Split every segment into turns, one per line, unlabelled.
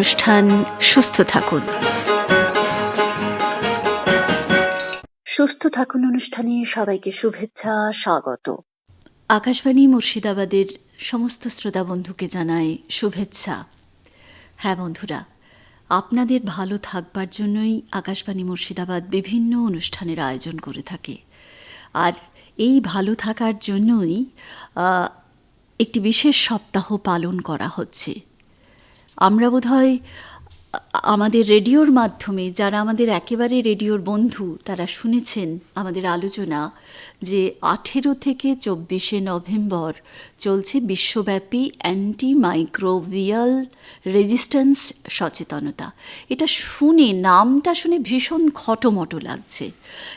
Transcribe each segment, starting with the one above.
অনুষ্ঠান সুস্থ থাকুন। সুস্থ থাকুন অনুষ্ঠানে সবাইকে শুভেচ্ছা স্বাগত। আকাশবাণী মুর্শিদাবাদের সমস্ত শ্রোতা বন্ধুকে জানায় শুভেচ্ছা। হ্যাঁ বন্ধুরা আপনাদের ভালো থাকবার জন্যই আকাশবাণী মুর্শিদাবাদ বিভিন্ন অনুষ্ঠানের আয়োজন করে থাকে। আর এই ভালো থাকার জন্যই একটি বিশেষ সপ্তাহ পালন করা হচ্ছে। আমরা বোধহয়, আমাদের রেডিওর মাধ্যমে, যারা আমাদের একেবারে রেডিওর বন্ধু, তারা শুনেছেন আমাদের আলোচনা যে আঠেরো থেকে চব্বিশে নভেম্বর চলছে বিশ্বব্যাপী অ্যান্টি মাইক্রোভিয়াল রেজিস্ট্যান্স সচেতনতা। এটা শুনে, নামটা শুনে ভীষণ খটোমটো লাগছে।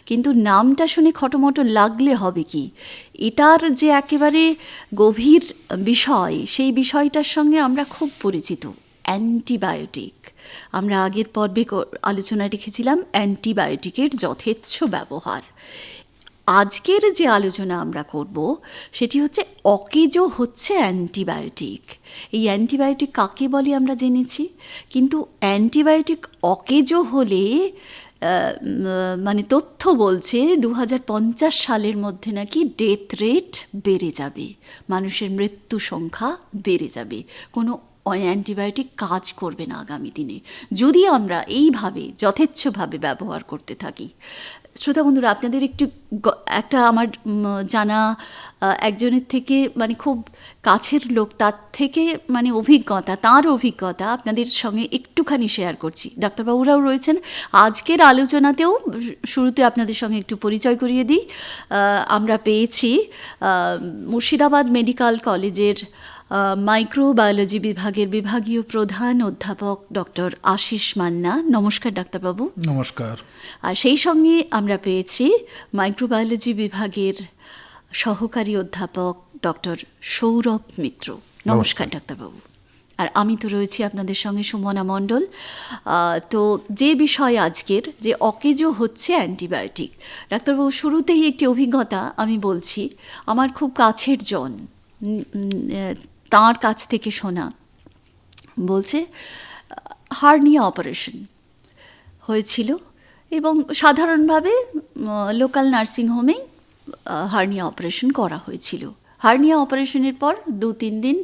কিন্তু নামটা শুনে খটোমটো লাগলে হবে কি? এটার যে একেবারে গভীর বিষয়, সেই বিষয়টার সঙ্গে আমরা খুব পরিচিত। অ্যান্টিবায়োটিক। আমরা আগের পর্বে আলোচনা রেখেছিলাম অ্যান্টিবায়োটিকের যথেচ্ছ ব্যবহার। আজকের যে আলোচনা আমরা করব, সেটি হচ্ছে অকেজো হচ্ছে অ্যান্টিবায়োটিক। এই অ্যান্টিবায়োটিক কাকে বলে আমরা জেনেছি? কিন্তু অ্যান্টিবায়োটিক অকেজো হলে মানে তথ্য বলছে দু হাজার পঞ্চাশ সালের মধ্যে নাকি ডেথ রেট বেড়ে যাবে। মানুষের মৃত্যু সংখ্যা বেড়ে যাবে। কোনো অ্যান্টিবায়োটিক কাজ করবে না আগামী দিনে। যদি আমরা এইভাবে, যথেচ্ছভাবে ব্যবহার করতে থাকি। শ্রোতা বন্ধুরা, আপনাদের একটু একটা আমার জানা একজনের থেকে মানে খুব কাছের লোক, তার থেকে মানে অভিজ্ঞতা, তার অভিজ্ঞতা আপনাদের সঙ্গে একটুখানি শেয়ার করছি। ডাক্তারবাবুরাও রয়েছেন। আজকের আলোচনাতেও শুরুতে আপনাদের সঙ্গে একটু পরিচয় করিয়ে দিই। আমরা পেয়েছি মুর্শিদাবাদ মেডিকেল কলেজের মাইক্রোবায়োলজি বিভাগের বিভাগীয় প্রধান অধ্যাপক ডক্টর আশিস মান্না। নমস্কার ডাক্তারবাবু।
নমস্কার।
আর সেই সঙ্গে আমরা পেয়েছি মাইক্রোবায়োলজি বিভাগের সহকারী অধ্যাপক ডক্টর সৌরভ মিত্র। নমস্কার ডাক্তারবাবু। আর আমি তো রয়েছি আপনাদের সঙ্গে সুমনা মণ্ডল। তো যে বিষয় আজকের যে অকেজো হচ্ছে অ্যান্টিবায়োটিক। ডাক্তারবাবু শুরুতেই একটি অভিজ্ঞতা আমি বলছি আমার খুব কাছের জন তাঁর কাছ থেকে শোনা। বলছে হার্নিয়া অপারেশন হয়েছিল এবং সাধারণভাবে লোকাল নার্সিংহোমেই হার্নিয়া অপারেশন করা হয়েছিল। হার্নিয়া অপারেশনের পর দু তিন দিন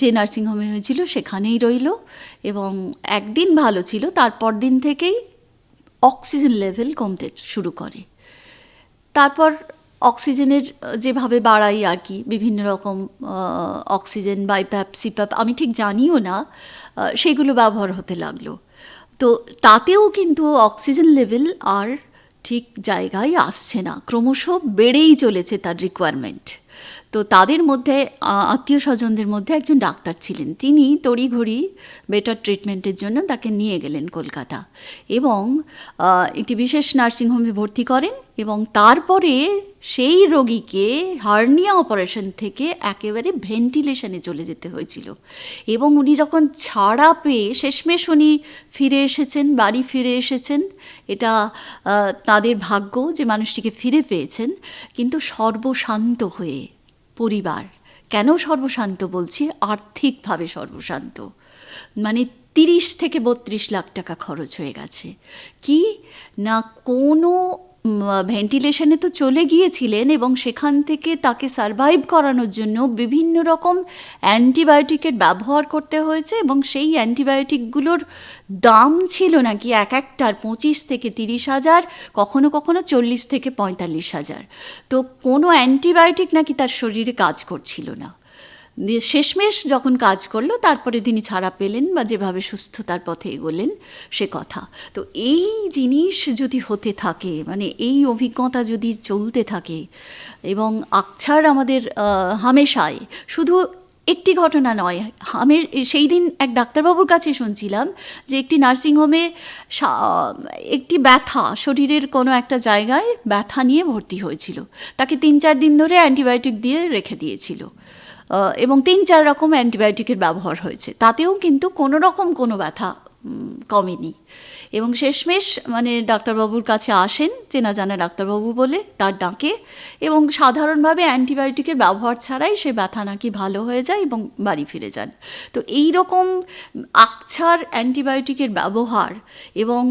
যে নার্সিংহোমে হয়েছিল সেখানেই রইল এবং একদিন ভালো ছিল, তারপর দিন থেকেই অক্সিজেন লেভেল কমতে শুরু করে। তারপর অক্সিজেনের যেভাবে বাড়াই আর কি, বিভিন্ন রকম অক্সিজেন বাইপ্যাপ সিপ্যাপ, আমি ঠিক জানিও না সেগুলো ব্যবহার হতে লাগল। তো তাতেও কিন্তু অক্সিজেন লেভেল আর ঠিক জায়গায় আসছে না। ক্রমশ বেড়েই চলেছে তার রিকোয়ারমেন্ট তো তাদের মধ্যে আত্মীয় স্বজনদের মধ্যে একজন ডাক্তার ছিলেন। তিনি তড়িঘড়ি বেটার ট্রিটমেন্টের জন্য তাকে নিয়ে গেলেন কলকাতা এবং একটি বিশেষ নার্সিংহোমে ভর্তি করেন এবং তারপরে সেই রোগীকে হার্নিয়া অপারেশন থেকে একেবারে ভেন্টিলেশনে চলে যেতে হয়েছিল এবং উনি যখন ছাড়া পেয়ে শেষমেশ উনি ফিরে এসেছেন, বাড়ি ফিরে এসেছেন, এটা তাদের ভাগ্য যে মানুষটিকে ফিরে পেয়েছেন, কিন্তু সর্বশান্ত হয়ে পরিবার। কেন সর্বশান্ত বলছি? আর্থিকভাবে সর্বশান্ত। মানে তিরিশ থেকে বত্রিশ লাখ টাকা খরচ হয়ে গেছে। কি? না কোনো ভেন্টিলেশনে তো চলে গিয়েছিলেন এবং সেখান থেকে তাকে সারভাইভ করানোর জন্য বিভিন্ন রকম অ্যান্টিবায়োটিকের ব্যবহার করতে হয়েছে এবং সেই অ্যান্টিবায়োটিকগুলোর দাম ছিল নাকি এক একটার পঁচিশ থেকে তিরিশ হাজার, কখনো কখনো চল্লিশ থেকে পঁয়তাল্লিশ হাজার। তো কোনো অ্যান্টিবায়োটিক নাকি তার শরীরে কাজ করছিল না। শেষমেশ যখন কাজ করল, তারপরে তিনি ছাড়া পেলেন বা যেভাবে সুস্থতার পথে এগোলেন, সে কথা। তো এই জিনিস যদি হতে থাকে মানে এই অভিজ্ঞতা যদি চলতে থাকে, এবং আকছার আমাদের হামেশায় শুধু একটি ঘটনা নয়, আমি সেই দিন এক ডাক্তারবাবুর কাছে শুনছিলাম যে একটি নার্সিংহোমে একটি ব্যথা, শরীরের কোনো একটা জায়গায় ব্যথা নিয়ে ভর্তি হয়েছিল। তাকে তিন চার দিন ধরে অ্যান্টিবায়োটিক দিয়ে রেখে দিয়েছিল। এবং তিন চার রকম অ্যান্টিবায়োটিকের ব্যবহার হয়েছে। তাতেও কিন্তু কোনো রকম কোনো ব্যথা কমেনি। এবং শেষমেশ মানে ডাক্তারবাবুর কাছে আসেন চেনা জানা ডাক্তারবাবু বলে তার ডাকে এবং সাধারণভাবে অ্যান্টিবায়োটিকের ব্যবহার ছাড়াই সে ব্যথা নাকি ভালো হয়ে যায় এবং বাড়ি ফিরে যান। তো এই রকম আকছার অ্যান্টিবায়োটিকের ব্যবহার এবং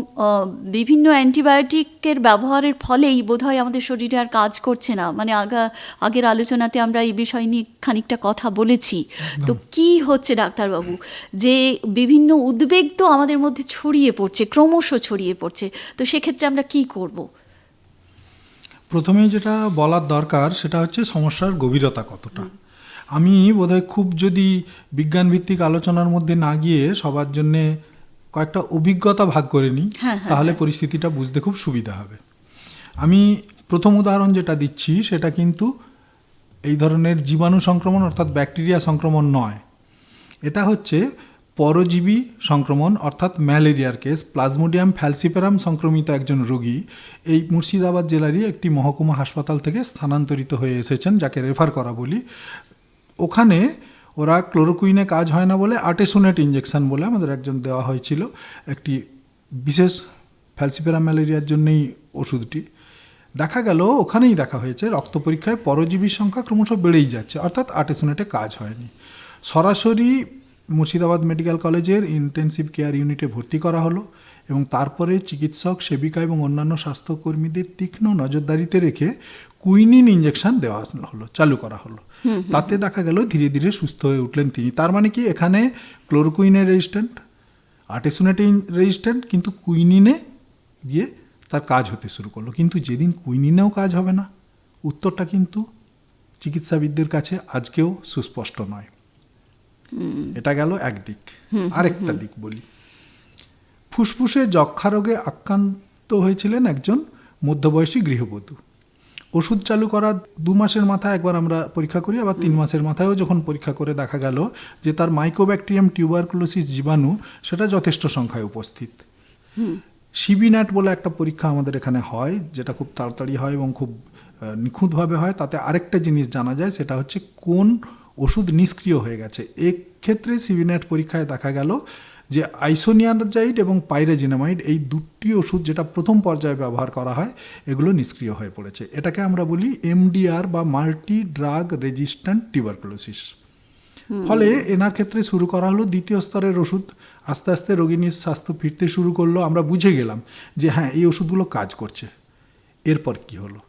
বিভিন্ন অ্যান্টিবায়োটিকের ব্যবহারের ফলেই বোধহয় আমাদের শরীরে আর কাজ করছে না। মানে আগা আগের আলোচনাতে আমরা এই বিষয় নিয়ে খানিকটা কথা বলেছি। তো কি হচ্ছে ডাক্তারবাবু? যে বিভিন্ন উদ্বেগ তো আমাদের মধ্যে ছড়িয়ে পড়ছে। ক্রমশ ছড়িয়ে পড়ছে। তো সেক্ষেত্রে আমরা কি করব?
প্রথমে যেটা বলার দরকার সেটা হচ্ছে সমস্যার গভীরতা কতটা। আমি বোধহয় খুব যদি বিজ্ঞান ভিত্তিক আলোচনার মধ্যে না গিয়ে সবার জন্য কয়েকটা অভিজ্ঞতা ভাগ করে নিই
হ্যাঁ, হ্যাঁ,
তাহলে পরিস্থিতিটা বুঝতে খুব সুবিধা হবে। আমি প্রথম উদাহরণ যেটা দিচ্ছি সেটা কিন্তু এই ধরনের জীবাণু সংক্রমণ অর্থাৎ ব্যাকটেরিয়া সংক্রমণ নয়। এটা হচ্ছে পরজীবী সংক্রমণ, অর্থাৎ ম্যালেরিয়ার কেস, প্লাজমোডিয়াম ফ্যালসিপেরাম সংক্রমিত একজন রোগী এই মুর্শিদাবাদ জেলারই একটি মহকুমা হাসপাতাল থেকে স্থানান্তরিত হয়ে এসেছেন, যাকে রেফার করা বলি। ওখানে ওরা ক্লোরোকুইনে কাজ হয় না বলে, আর্টেসোনেট ইঞ্জেকশন বলে আমাদের একজন দেওয়া হয়েছিল। একটি বিশেষ ফ্যালসিপেরাম ম্যালেরিয়ার জন্যই ওষুধটি। দেখা গেল, ওখানেই দেখা হয়েছে, রক্ত পরীক্ষায় পরজীবীর সংখ্যা ক্রমশ বেড়েই যাচ্ছে, অর্থাৎ আর্টেসোনেটে কাজ হয়নি। সরাসরি মুর্শিদাবাদ মেডিকেল কলেজের ইন্টেনসিভ কেয়ার ইউনিটে ভর্তি করা হলো এবং তারপরে চিকিৎসক সেবিকা এবং অন্যান্য স্বাস্থ্যকর্মীদের তীক্ষ্ণ নজরদারিতে রেখে কুইনিন ইঞ্জেকশন দেওয়া হলো চালু করা হলো। তাতে দেখা গেল ধীরে ধীরে সুস্থ হয়ে উঠলেন তিনি। তার মানে কি? এখানে ক্লোরোকুইনের রেজিস্ট্যান্ট আর্টেসোনেটে রেজিস্ট্যান্ট কিন্তু কুইনিনে গিয়ে তার কাজ হতে শুরু করল। কিন্তু যেদিন কুইনিনেও কাজ হবে না উত্তরটা কিন্তু চিকিৎসাবিদদের কাছে আজকেও সুস্পষ্ট নয়। এটা গেল একদিক। আরেকটা দিক বলি। ফুসফুসে যক্ষা রোগে আক্রান্ত হয়েছিলেন একজন মধ্যবয়সী গৃহবধূ। ওষুধ চালু করার দু মাসের মাথায় একবার আমরা পরীক্ষা করি আবার তিন মাসের মাথায়ও যখন পরীক্ষা করে দেখা গেল যে তার মাইক্রোব্যাকটেরিয়াম টিউবারকুলোসিস জীবাণু সেটা যথেষ্ট সংখ্যায় উপস্থিত। সিবিন্যাট বলে একটা পরীক্ষা আমাদের এখানে হয় যেটা খুব তাড়াতাড়ি হয় এবং খুব নিখুঁতভাবে হয়। তাতে আরেকটা জিনিস জানা যায় সেটা হচ্ছে কোন ওষুধ নিষ্ক্রিয় হয়ে গেছে। এক্ষেত্রে সিবিন্যাট পরীক্ষায় দেখা গেল যে আইসোনিয়াজাইড এবং পাইরাজিনামাইড এই দুটি ওষুধ যেটা প্রথম পর্যায়ে ব্যবহার করা হয় এগুলো নিষ্ক্রিয় হয়ে পড়েছে। এটাকে আমরা বলি এমডিআর বা মাল্টি ড্রাগ রেজিস্ট্যান্ট টিউবারকুলোসিস ফলে এনার ক্ষেত্রে শুরু করা হলো দ্বিতীয় স্তরের ওষুধ। আস্তে আস্তে রোগিনীর স্বাস্থ্য ফিরতে শুরু করল। আমরা বুঝে গেলাম যে হ্যাঁ এই ওষুধগুলো কাজ করছে। এরপর কি হলো?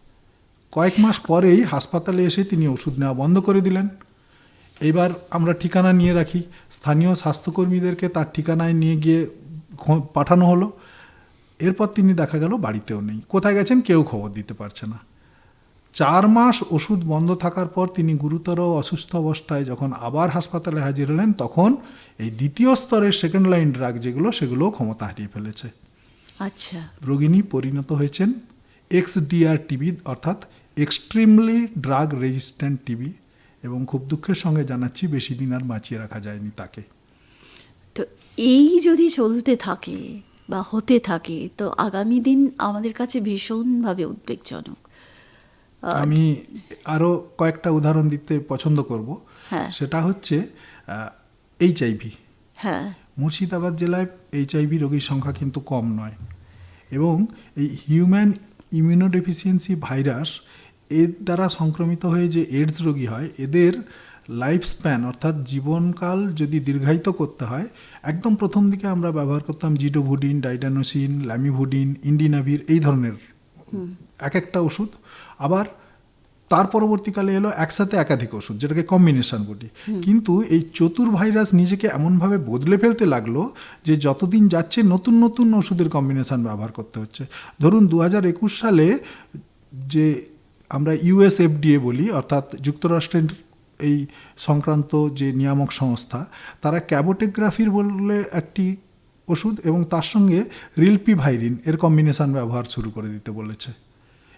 কয়েক মাস পরেই হাসপাতালে এসে তিনি ওষুধ নেওয়া বন্ধ করে দিলেন। এবার আমরা ঠিকানা নিয়ে রাখি। স্থানীয় স্বাস্থ্যকর্মীদেরকে তার ঠিকানায় নিয়ে গিয়ে পাঠানো হলো। এরপর তিনি দেখা গেল বাড়িতেও নেই। কোথায় গেছেন কেউ খবর দিতে পারছে না। চার মাস ওষুধ বন্ধ থাকার পর তিনি গুরুতর অসুস্থ অবস্থায় যখন আবার হাসপাতালে হাজির হলেন তখন এই দ্বিতীয় স্তরের সেকেন্ড লাইন ড্রাগ যেগুলো সেগুলো ক্ষমতা হারিয়ে ফেলেছে।
আচ্ছা।
রোগিণী পরিণত হয়েছেন এক্স ডিআর টিবি অর্থাৎ এক্সট্রিমলি ড্রাগ রেজিস্ট্যান্ট টিবি এবং খুব দুঃখের সঙ্গে জানাচ্ছি বেশি দিন আর বাঁচিয়ে রাখা যায়নি তাকে।
তো এই যদি চলতে থাকে বা হতে থাকে তো আগামী দিন আমাদের কাছে ভীষণভাবে উদ্বেগজনক।
আমি আরও কয়েকটা উদাহরণ দিতে পছন্দ করব।
হ্যাঁ।
সেটা হচ্ছে এইচআইভি
হ্যাঁ।
মুর্শিদাবাদ জেলায় এইচআইভি রোগীর সংখ্যা কিন্তু কম নয়। এবং এই হিউম্যান ইমিউনোডেফিসিয়েন্সি ভাইরাস এর দ্বারা সংক্রমিত হয়ে যে এইডস রোগী হয় এদের লাইফ স্প্যান অর্থাৎ জীবনকাল যদি দীর্ঘায়িত করতে হয় একদম প্রথম দিকে আমরা ব্যবহার করতাম জিডোভুডিন ডাইডানোসিন ল্যামিভুডিন ইন্ডিনাভির এই ধরনের এক একটা ওষুধ। আবার তার পরবর্তীকালে এলো একসাথে একাধিক ওষুধ যেটাকে কম্বিনেশন বলি। কিন্তু এই চতুর ভাইরাস নিজেকে এমনভাবে বদলে ফেলতে লাগল যে যতদিন যাচ্ছে নতুন নতুন ওষুধের কম্বিনেশন ব্যবহার করতে হচ্ছে। ধরুন দু হাজার একুশ সালে যে আমরা ইউএসএফডিএ বলি, অর্থাৎ যুক্তরাষ্ট্রের এই সংক্রান্ত যে নিয়ামক সংস্থা, তারা ক্যাবোটেগ্রাফির বলে একটি ওষুধ এবং তার সঙ্গে রিলপি ভাইরিন এর কম্বিনেশন ব্যবহার শুরু করে দিতে বলেছে।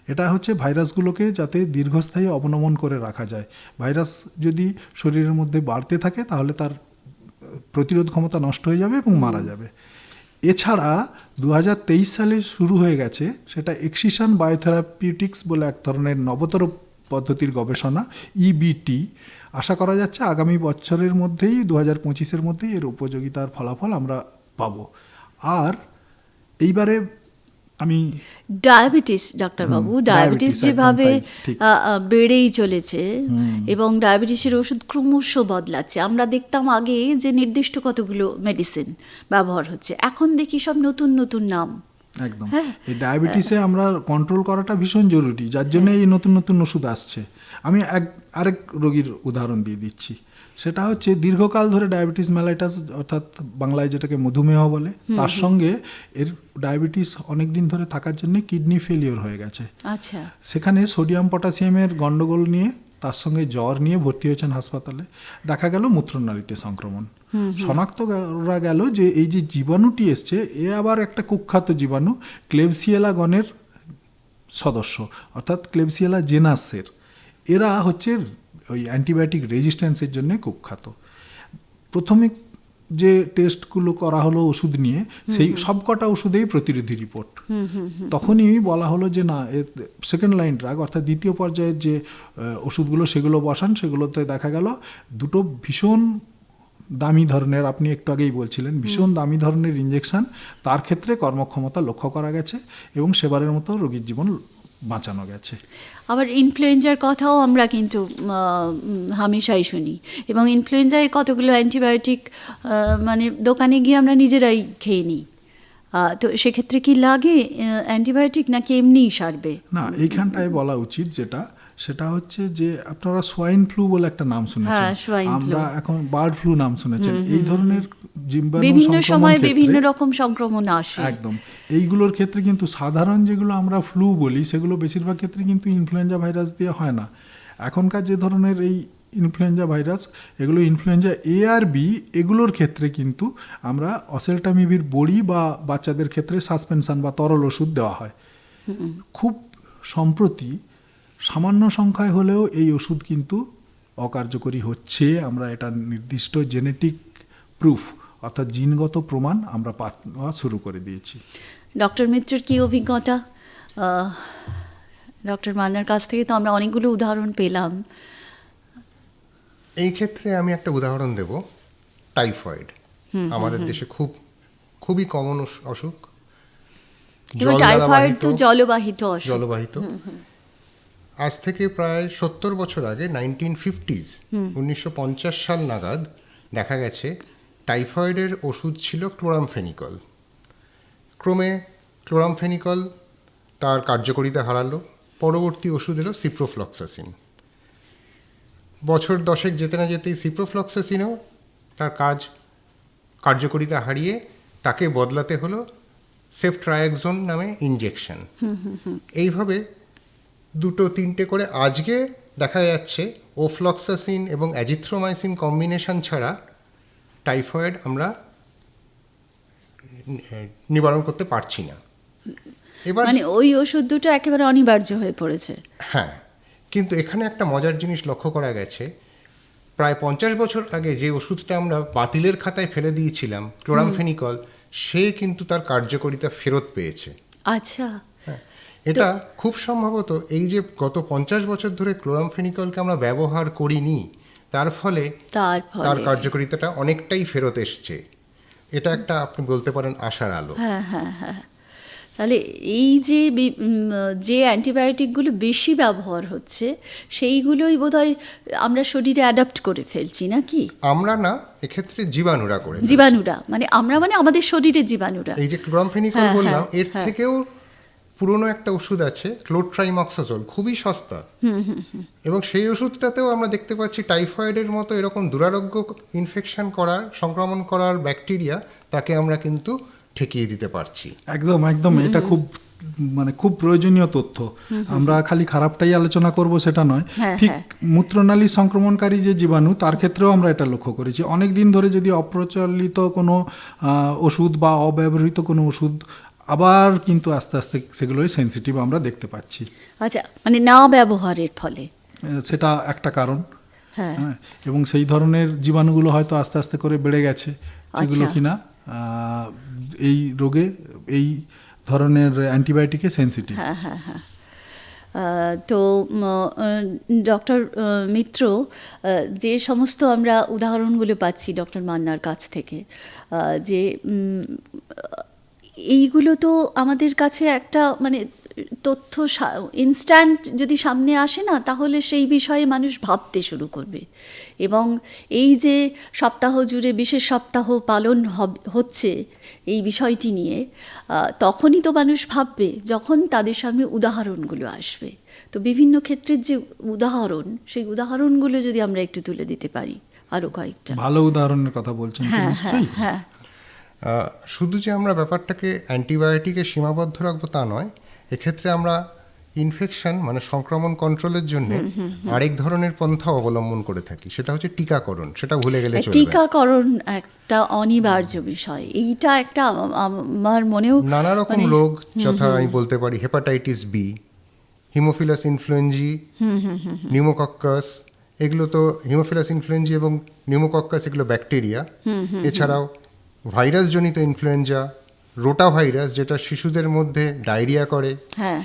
এটা হচ্ছে ভাইরাসগুলোকে যাতে দীর্ঘস্থায়ী অবনমন করে রাখা যায়। ভাইরাস যদি শরীরের মধ্যে বাড়তে থাকে, তাহলে তার প্রতিরোধ ক্ষমতা নষ্ট হয়ে যাবে এবং মারা যাবে। এছাড়া দু হাজার তেইশ সালে শুরু হয়ে গেছে সেটা এক্সিশন বায়োথেরাপিউটিক্স বলে এক ধরনের নবতর পদ্ধতির গবেষণা ইবিটি আশা করা যাচ্ছে আগামী বছরের মধ্যেই দু হাজার পঁচিশের মধ্যেই এর উপযোগিতার ফলাফল আমরা পাব। আর এইবারে আমি
ডায়াবেটিস ডাক্তারবাবু ডায়াবেটিস যেভাবে বেড়েই চলেছে এবং ডায়াবেটিসের ওষুধ ক্রমশ বদলাচ্ছে। আমরা দেখতাম আগে যে নির্দিষ্ট কতগুলো মেডিসিন ব্যবহার হচ্ছে। এখন দেখি সব নতুন নতুন নাম।
একদম।
হ্যাঁ।
এই ডায়াবেটিসে আমরা কন্ট্রোল করাটা ভীষণ জরুরি যার জন্য এই নতুন নতুন ওষুধ আসছে। আমি এক আরেক রোগীর উদাহরণ দিয়ে দিচ্ছি। সেটা হচ্ছে দীর্ঘকাল ধরে ডায়াবেটিস মেলাইটাস অর্থাৎ বাংলায় যেটাকে মধুমেহ বলে তার সঙ্গে এর ডায়াবেটিস অনেক দিন ধরে থাকার জন্য কিডনি ফেলিওর হয়ে গেছে।
আচ্ছা।
সেখানে সোডিয়াম পটাশিয়ামের গন্ডগোল নিয়ে তার সঙ্গে জ্বর নিয়ে ভর্তি হয়েছেন হাসপাতালে। দেখা গেল মূত্রনালীতে সংক্রমণ। শনাক্ত করা গেল যে এই যে জীবাণুটি এসছে এ আবার একটা কুখ্যাত জীবাণু ক্লেবসিয়েলা গণের সদস্য অর্থাৎ ক্লেবসিয়েলা জেনাসের। এরা হচ্ছে ওই অ্যান্টিবায়োটিক রেজিস্ট্যান্সের জন্য কুখ্যাত। প্রথমে যে টেস্টগুলো করা হলো ওষুধ নিয়ে সেই সবকটা ওষুধেই প্রতিরোধী রিপোর্ট। তখনই বলা হলো যে না সেকেন্ড লাইন ড্রাগ অর্থাৎ দ্বিতীয় পর্যায়ের যে ওষুধগুলো সেগুলো বসান সেগুলোতে দেখা গেল দুটো ভীষণ দামি ধরনের আপনি একটু আগেই বলছিলেন ভীষণ দামি ধরনের ইঞ্জেকশন তার ক্ষেত্রে কর্মক্ষমতা লক্ষ্য করা গেছে এবং সেবারের মতো রোগীর জীবন বাঁচানো গেছে।
আবার ইনফ্লুয়েঞ্জার কথাও আমরা কিন্তু হামেশাই শুনি। এবং ইনফ্লুয়েঞ্জায় কতগুলো অ্যান্টিবায়োটিক মানে দোকানে গিয়ে আমরা নিজেরাই খেয়ে নিই। তো সেক্ষেত্রে কি লাগে অ্যান্টিবায়োটিক নাকি এমনিই সারবে?
না এইখানটায় বলা উচিত যেটা সেটা হচ্ছে যে আপনারা সোয়াইন ফ্লু বলে একটা নাম শুনেছেন।
হ্যাঁ,
আমরা এখন বার্ড ফ্লু নাম শুনেছেন। এই ধরনের জীবাণু
বিভিন্ন সময় বিভিন্ন রকম সংক্রমণ আসে।
একদম। এইগুলোর ক্ষেত্রে কিন্তু সাধারণ যেগুলো আমরা ফ্লু বলি সেগুলো বেশিরভাগ ক্ষেত্রে কিন্তু ইনফ্লুয়েঞ্জা ভাইরাস দিয়ে হয় না। এখনকার যে ধরনের এই ইনফ্লুয়েঞ্জা ভাইরাস এগুলো ইনফ্লুয়েঞ্জা এ আর বি এগুলোর ক্ষেত্রে কিন্তু আমরা অসেলটামিভির বড়ি বা বাচ্চাদের ক্ষেত্রে সাসপেনশন বা তরল ওষুধ দেওয়া হয়। খুব সম্প্রতি সামান্য সংখ্যায় হলেও এই ওষুধ কিন্তু অকার্যকরী হচ্ছে। আমরা এটা নির্দিষ্ট জেনেটিক প্রুফ অর্থাৎ জিনগত প্রমাণ আমরা পাওয়া শুরু করে দিয়েছি।
ডক্টর মিত্রের কি অভিজ্ঞতা? ডক্টর মান্নার কাছ থেকে তো আমরা অনেকগুলো উদাহরণ পেলাম।
এই ক্ষেত্রে আমি একটা উদাহরণ দেব টাইফয়েড। আমাদের দেশে খুব খুবই কমন অসুখ।
এবং টাইফয়েড তো জলবাহিত অসুখ।
জলবাহিত। আজ থেকে প্রায় সত্তর বছর আগে নাইনটিন ফিফটিজ উনিশশো পঞ্চাশ সাল নাগাদ দেখা গেছে টাইফয়েডের ওষুধ ছিল ক্লোরামফেনিকল। ক্রমে ক্লোরামফেনিকল তার কার্যকারিতা হারালো। পরবর্তী ওষুধ এলো সিপ্রোফ্লক্সাসিন। বছর দশেক যেতে না যেতেই সিপ্রোফ্লক্সাসিনও তার কাজ কার্যকারিতা হারিয়ে তাকে বদলাতে হলো সেফট্রায়াক্সোন নামে ইনজেকশন। এইভাবে দুটো তিনটে করে আজকে দেখা যাচ্ছে, ওফ্লক্সাসিন এবং অ্যাজিথ্রোমাইসিন কম্বিনেশন ছাড়া টাইফয়েড আমরা নিবারণ করতে পারছি না। এবার
মানে ওই ওষুধ দুটো একেবারে অনিবার্য হয়ে পড়েছে।
হ্যাঁ কিন্তু এখানে একটা মজার জিনিস লক্ষ্য করা গেছে। প্রায় পঞ্চাশ বছর আগে যে ওষুধটা আমরা বাতিলের খাতায় ফেলে দিয়েছিলাম ক্লোরামফেনিকল সে কিন্তু তার কার্যকারিতা ফেরত পেয়েছে।
আচ্ছা।
হ্যাঁ এটা খুব সম্ভবত এই যে গত পঞ্চাশ বছর ধরে ক্লোরামফেনিকলকে আমরা ব্যবহার করিনি তার ফলে
তার
কার্যকারিতাটা অনেকটাই ফেরত এসছে। এটা একটা আপনি বলতে পারেন আশার আলো।
হ্যাঁ হ্যাঁ হ্যাঁ। তাহলে এই যে যে অ্যান্টিবায়োটিকগুলো বেশি ব্যবহার হচ্ছে সেইগুলোই বোধহয় আমরা শরীরে অ্যাডাপ্ট করে ফেলছি নাকি?
আমরা না এক্ষেত্রে জীবাণুরা করে
জীবাণুরা। মানে আমরা মানে আমাদের শরীরের জীবাণুরা।
এই যে ক্লোরামফেনিকল
হ্যাঁ,
বললাম
হ্যাঁ,
এর
হ্যাঁ।
থেকেও পুরনো একটা ওষুধ আছে ক্লোট্রাইমক্সাজল খুবই সস্তা। এবং সেই ওষুধটাতেও আমরা দেখতে পাচ্ছি টাইফয়েডের মতো এরকম দুরারোগ্য ইনফেকশন করার সংক্রমণ করার ব্যাকটেরিয়া তাকে আমরা কিন্তু ঠেকিয়ে দিতে পারছি।
একদম একদম। এটা খুব মানে খুব প্রয়োজনীয় তথ্য। আমরা খালি খারাপটাই আলোচনা করব সেটা নয়।
হ্যাঁ,
ঠিক
হ্যাঁ।
মূত্রনালী সংক্রমণকারী যে জীবাণু তার ক্ষেত্রেও আমরা এটা লক্ষ্য করেছি। অনেক দিন ধরে যদি অপ্রচলিত কোনো ওষুধ বা অব্যবহৃত কোনো ওষুধ আবার কিন্তু আস্তে আস্তে সেগুলোই সেন্সিটিভ আমরা দেখতে পাচ্ছি।
আচ্ছা মানে না ব্যবহারের ফলে।
সেটা একটা কারণ।
হ্যাঁ।
হ্যাঁ এবং সেই ধরনের জীবাণুগুলো হয়তো আস্তে আস্তে করে বেড়ে গেছে যেগুলো
আচ্ছা।
কিনা এই রোগে এই ধরনের অ্যান্টিবায়োটিকে সেন্সিটিভ
হ্যাঁ হ্যাঁ হ্যাঁ। তো ডক্টর মিত্র যে সমস্ত আমরা উদাহরণগুলো পাচ্ছি ডক্টর মান্নার কাছ থেকে যে এইগুলো তো আমাদের কাছে একটা মানে তথ্য ইনস্ট্যান্ট যদি সামনে আসে না তাহলে সেই বিষয়ে মানুষ ভাবতে শুরু করবে। এবং এই যে সপ্তাহ জুড়ে বিশেষ সপ্তাহ পালন হচ্ছে এই বিষয়টি নিয়ে তখনই তো মানুষ ভাববে যখন তাদের সামনে উদাহরণগুলো আসবে। তো বিভিন্ন ক্ষেত্রের যে উদাহরণ সেই উদাহরণগুলো যদি আমরা একটু তুলে দিতে পারি আরও কয়েকটা।
ভালো উদাহরণের কথা বলছেন
হ্যাঁ হ্যাঁ হ্যাঁ।
শুধু যে আমরা ব্যাপারটাকে অ্যান্টিবায়োটিকে সীমাবদ্ধ রাখব তা নয় এক্ষেত্রে আমরা ইনফেকশন মানে সংক্রমণ কন্ট্রোলের জন্য আরেক ধরনের পন্থা অবলম্বন করে থাকি। সেটা হচ্ছে টিকাকরণ সেটা ভুলে গেলে চলবে।
টিকাকরণ একটা অনিবার্য বিষয়। এইটা একটা আমার মনেও
নানা রকম
মানে-
রোগ যথা আমি বলতে পারি hepatitis B haemophilus influenzae pneumococcus এগুলো তো হিমোফিলাস ইনফ্লুয়েঞ্জি এবং নিউমোকক্কাস এগুলো ব্যাকটেরিয়া এছাড়াও ভাইরাসজনিত ইনফ্লুয়েঞ্জা রোটা ভাইরাস যেটা শিশুদের মধ্যে ডায়রিয়া করে।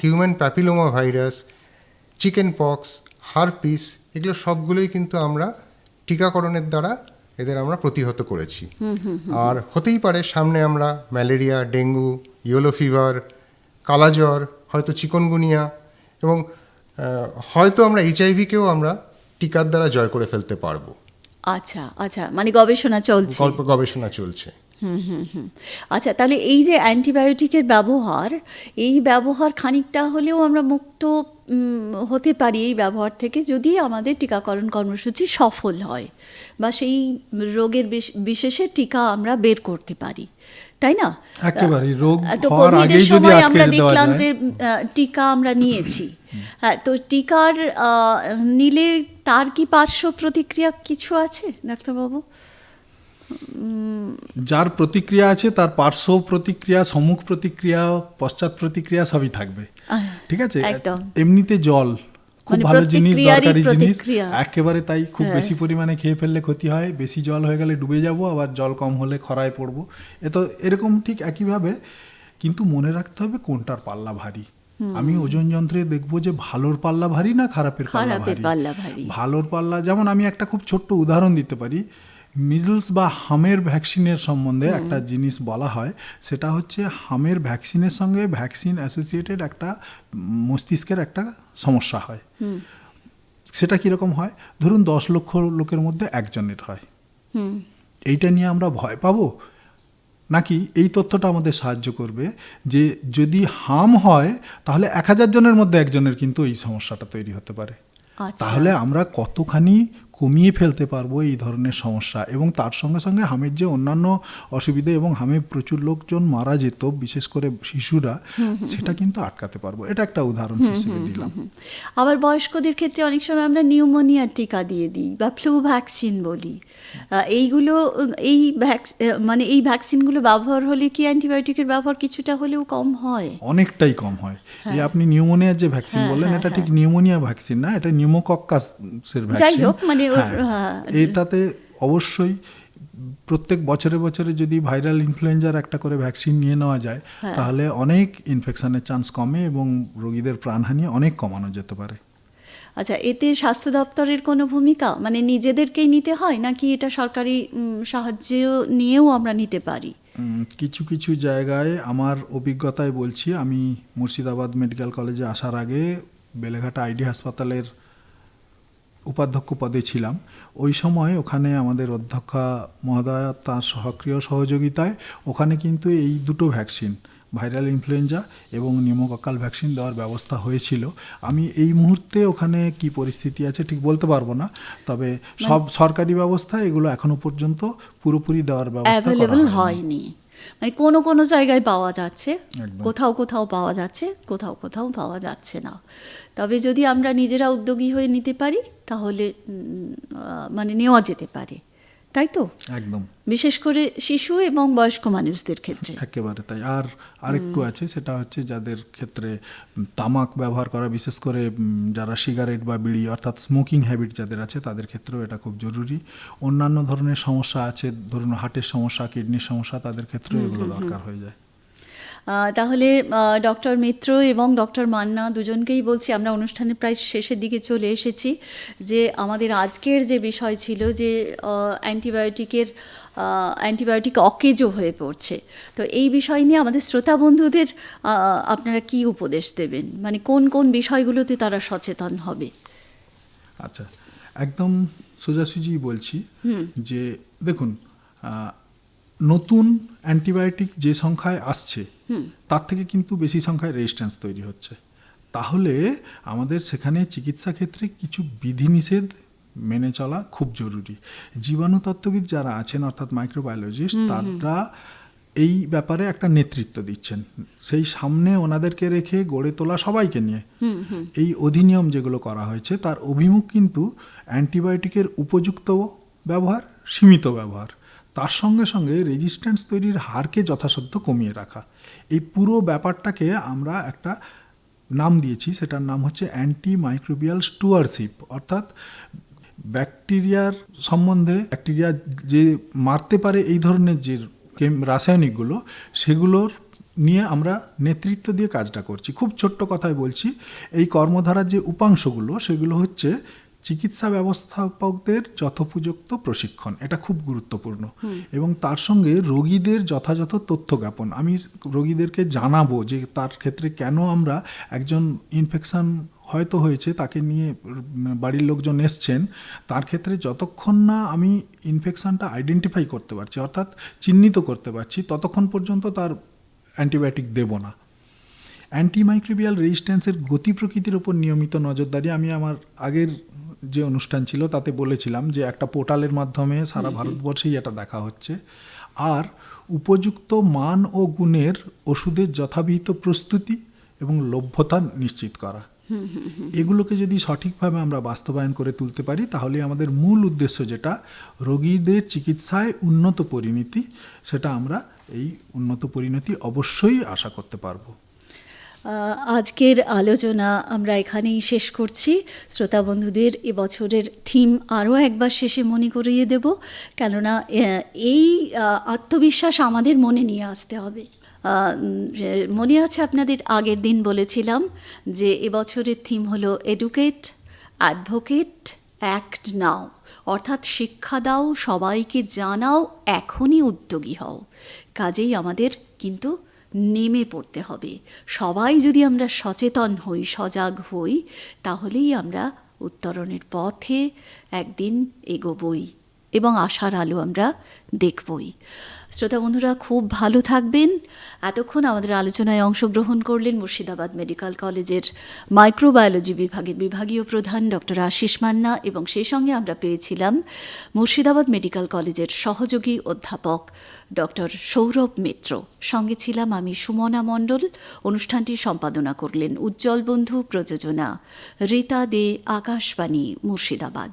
Human papilloma virus chicken pox herpes এগুলো সবগুলোই কিন্তু আমরা টিকাকরণের দ্বারা এদের আমরা প্রতিহত করেছি। আর হতেই পারে সামনে আমরা ম্যালেরিয়া ডেঙ্গু ইয়েলো ফিভার কালাজ্বর হয়তো চিকনগুনিয়া এবং হয়তো আমরা এইচআইভিকেও আমরা টিকার দ্বারা জয় করে ফেলতে পারব।
আচ্ছা আচ্ছা মানে গবেষণা চলছে।
গবেষণা চলছে।
হুম হুম হুম। আচ্ছা তাহলে এই যে অ্যান্টিবায়োটিকের ব্যবহার এই ব্যবহার খানিকটা হলেও আমরা মুক্ত হতে পারি এই ব্যবহার থেকে যদি আমাদের টিকাকরণ কর্মসূচি সফল হয় বা সেই রোগের বিশেষে টিকা আমরা বের করতে পারি তাই না?
একেবারেই, রোগ
তো কোভিডের সময় আমরা দেখলাম যে টিকা আমরা নিয়েছি। হ্যাঁ তো টিকার নিলে তার কি পার্শ্ব প্রতিক্রিয়া কিছু আছে ডাক্তারবাবু?
যার প্রতিক্রিয়া আছে তার পার্শ্ব প্রতিক্রিয়া সম্মুখ প্রতিক্রিয়া পশ্চাৎ প্রতিক্রিয়া সবই থাকবে। ঠিক আছে? এমনিতে জল খুব
মানে
ভালো জিনিস দরকারি জিনিস। একেবারে তাই খুব
হ্যাঁ।
বেশি পরিমাণে খেয়ে ফেললে ক্ষতি হয় বেশি জল হয়ে গেলে ডুবে যাব আবার জল কম হলে খরায় পড়ব। এ তো এরকম ঠিক একইভাবে কিন্তু মনে রাখতে হবে কোনটার পাল্লা ভারী। আমি ওজন যন্ত্রে দেখব যে ভালোর পাল্লা ভারী না খারাপের পাল্লা ভারী। ভালোর পাল্লা যেমন আমি একটা খুব ছোট্ট উদাহরণ দিতে পারি। মিজলস বা হামের ভ্যাকসিনের সম্বন্ধে একটা জিনিস বলা হয়। সেটা হচ্ছে হামের ভ্যাকসিনের সঙ্গে ভ্যাকসিন অ্যাসোসিয়েটেড একটা মস্তিষ্কের একটা সমস্যা হয়। সেটা কীরকম হয়? ধরুন দশ লক্ষ লোকের মধ্যে একজনের হয়। এইটা নিয়ে আমরা ভয় পাবো? নাকি এই তথ্যটা আমাদের সাহায্য করবে যে যদি হাম হয় তাহলে এক হাজার জনের মধ্যে একজনের কিন্তু এই সমস্যাটা তৈরি হতে পারে।
আচ্ছা।
তাহলে আমরা কতখানি কমিয়ে ফেলতে পারব এই ধরনের সমস্যা। এবং তার সঙ্গে সঙ্গে হামের যে অন্যান্য অসুবিধা এবং হামে প্রচুর লোকজন মারা যেত বিশেষ করে শিশুরা সেটা কিন্তু আটকাতে পারব। এটা একটা উদাহরণ হিসেবে দিলাম।
আবার বয়স্কদের ক্ষেত্রে অনেক সময় আমরা নিউমোনিয়ার টিকা দিয়ে দিই বা ফ্লু ভ্যাকসিন বলি। এইগুলো এই মানে এই ভ্যাকসিনগুলো ব্যবহার হলে কি অ্যান্টিবায়োটিকের ব্যবহার কিছুটা হলেও কম হয়?
অনেকটাই কম হয়। এই আপনি নিউমোনিয়ার যে ভ্যাকসিন
হ্যাঁ,
বললেন
হ্যাঁ,
এটা ঠিক নিউমোনিয়া ভ্যাকসিন না এটা নিউমোকক্কাসের ভ্যাকসিন।
হোক, মানে
হ্যাঁ,
হ্যাঁ।
এটাতে অবশ্যই প্রত্যেক বছরে বছরে যদি ভাইরাল ইনফ্লুয়েঞ্জার একটা করে ভ্যাকসিন নিয়ে নেওয়া যায়
হ্যাঁ।
তাহলে অনেক ইনফেকশনের চান্স কমে এবং রোগীদের প্রাণহানি অনেক কমানো যেতে পারে।
আচ্ছা এতে স্বাস্থ্য দপ্তরের কোনো ভূমিকা? মানে নিজেদেরকেই নিতে হয় নাকি এটা সরকারি সাহায্য নিয়েও আমরা নিতে পারি?
কিছু কিছু জায়গায় আমার অভিজ্ঞতায় বলছি আমি মুর্শিদাবাদ মেডিকেল কলেজে আসার আগে বেলেঘাটা আইডি হাসপাতালের উপাধ্যক্ষ পদে ছিলাম। ওই সময় ওখানে আমাদের অধ্যক্ষা মহোদয়া তার সক্রিয় সহযোগিতায় ওখানে কিন্তু এই দুটো ভ্যাকসিন ভাইরাল ইনফ্লুয়েঞ্জা এবং নিউমোকক্কাল ভ্যাকসিন দেওয়ার ব্যবস্থা হয়েছিল। আমি এই মুহূর্তে ওখানে কি পরিস্থিতি আছে ঠিক বলতে পারব না তবে সব সরকারি ব্যবস্থা এগুলো এখনও পর্যন্ত পুরোপুরি দেওয়ার ব্যবস্থা হয়নি।
মানে কোনো কোনো জায়গায় পাওয়া যাচ্ছে। কোথাও কোথাও পাওয়া যাচ্ছে কোথাও কোথাও পাওয়া যাচ্ছে না। তবে যদি আমরা নিজেরা উদ্যোগী হয়ে নিতে পারি তাহলে মানে নেওয়া যেতে পারে। তাই তো?
একদম।
বিশেষ করে শিশু এবং বয়স্ক মানুষদের ক্ষেত্রে।
একেবারে তাই। আর আরেকটু আছে সেটা হচ্ছে যাদের ক্ষেত্রে তামাক ব্যবহার করা বিশেষ করে যারা সিগারেট বা বিড়ি অর্থাৎ স্মোকিং হ্যাবিট যাদের আছে তাদের ক্ষেত্রেও এটা খুব জরুরি। অন্যান্য ধরনের সমস্যা আছে ধরুন হার্টের সমস্যা কিডনির সমস্যা তাদের ক্ষেত্রেও এগুলো দরকার হয়ে যায়।
তাহলে ডক্টর মিত্র এবং ডক্টর মান্না দুজনকেই বলছি আমরা অনুষ্ঠানের প্রায় শেষের দিকে চলে এসেছি যে আমাদের আজকের যে বিষয় ছিল যে অ্যান্টিবায়োটিকের অ্যান্টিবায়োটিক অকেজো হয়ে পড়ছে। তো এই বিষয় নিয়ে আমাদের শ্রোতা বন্ধুদের আপনারা কি উপদেশ দেবেন? মানে কোন কোন বিষয়গুলোতে তারা সচেতন হবে?
আচ্ছা একদম সোজাসুজি বলছি যে দেখুন নতুন অ্যান্টিবায়োটিক যে সংখ্যায় আসছে তার থেকে কিন্তু বেশি সংখ্যায় রেজিস্ট্যান্স তৈরি হচ্ছে। তাহলে আমাদের সেখানে চিকিৎসা ক্ষেত্রে কিছু বিধিনিষেধ মেনে চলা খুব জরুরি। জীবাণুতত্ত্ববিদ যারা আছেন অর্থাৎ মাইক্রোবায়োলজিস্ট তারা এই ব্যাপারে একটা নেতৃত্ব দিচ্ছেন। সেই সামনে ওনাদেরকে রেখে গড়ে তোলা সবাইকে নিয়ে। এই অধিনিয়ম যেগুলো করা হয়েছে তার অভিমুখ কিন্তু অ্যান্টিবায়োটিকের উপযুক্ত ব্যবহার সীমিত ব্যবহার। তার সঙ্গে সঙ্গে রেজিস্ট্যান্স তৈরির হারকে যথাসাধ্য কমিয়ে রাখা। এই পুরো ব্যাপারটাকে আমরা একটা নাম দিয়েছি, সেটার নাম হচ্ছে অ্যান্টি মাইক্রোবিয়াল স্টুয়ারশিপ অর্থাৎ ব্যাকটেরিয়ার সম্বন্ধে ব্যাকটেরিয়া যে মারতে পারে এই ধরনের যে রাসায়নিকগুলো, সেগুলোর নিয়ে আমরা নেতৃত্ব দিয়ে কাজটা করছি। খুব ছোট্ট কথায় বলছি, এই কর্মধারার যে উপাংশগুলো, সেগুলো হচ্ছে চিকিৎসা ব্যবস্থাপকদের যথোপযুক্ত প্রশিক্ষণ এটা খুব গুরুত্বপূর্ণ। এবং তার সঙ্গে রোগীদের যথাযথ তথ্য জ্ঞাপন। আমি রোগীদেরকে জানাব যে তার ক্ষেত্রে কেন আমরা একজন ইনফেকশন হয়তো হয়েছে তাকে নিয়ে বাড়ির লোকজন এসছেন তার ক্ষেত্রে যতক্ষণ না আমি ইনফেকশনটা আইডেন্টিফাই করতে পারছি অর্থাৎ চিহ্নিত করতে পারছি ততক্ষণ পর্যন্ত তার অ্যান্টিবায়োটিক দেব না। অ্যান্টিমাইক্রোবিয়াল রেজিস্ট্যান্সের গতি প্রকৃতির ওপর নিয়মিত নজরদারি আমি আমার আগের যে অনুষ্ঠান ছিল তাতে বলেছিলাম যে একটা পোর্টালের মাধ্যমে সারা ভারতবর্ষেই এটা দেখা হচ্ছে। আর উপযুক্ত মান ও গুণের ওষুধের যথাবিহিত প্রস্তুতি এবং লভ্যতা নিশ্চিত করা। এগুলোকে যদি সঠিকভাবে আমরা বাস্তবায়ন করে তুলতে পারি তাহলে আমাদের মূল উদ্দেশ্য যেটা রোগীদের চিকিৎসায় উন্নত পরিণতি সেটা আমরা এই উন্নত পরিণতি অবশ্যই আশা করতে পারব।
আজকের আলোচনা আমরা এখানেই শেষ করছি। শ্রোতা বন্ধুদের এবছরের থিম আরও একবার শেষে মনে করিয়ে দেব, কেননা এই আত্মবিশ্বাস আমাদের মনে নিয়ে আসতে হবে। মনে আছে আপনাদের? আগের দিন বলেছিলাম যে এবছরের থিম হলো এডুকেট, অ্যাডভোকেট, অ্যাক্ট নাও। অর্থাৎ শিক্ষা দাও, সবাইকে জানাও, এখনই উদ্যোগী হও। কাজেই আমাদের কিন্তু নেমে পড়তে হবে। সবাই যদি আমরা সচেতন হই, সজাগ হই, তাহলেই আমরা উত্তরণের পথে একদিন এগোবই। এবং আশার আলো আমরা দেখবই। শ্রোতা বন্ধুরা, খুব ভালো থাকবেন। এতক্ষণ আমাদের আলোচনায় অংশগ্রহণ করলেন মুর্শিদাবাদ মেডিকেল কলেজের মাইক্রোবায়োলজি বিভাগের বিভাগীয় প্রধান ডক্টর আশিস মান্না এবং সেই সঙ্গে আমরা পেয়েছিলাম মুর্শিদাবাদ মেডিকেল কলেজের সহযোগী অধ্যাপক ডক্টর সৌরভ মিত্র। সঙ্গে ছিলাম আমি সুমনা মণ্ডল। অনুষ্ঠানটি সম্পাদনা করলেন উজ্জ্বল বন্ধু, প্রযোজনা রীতা দে, আকাশবাণী, মুর্শিদাবাদ।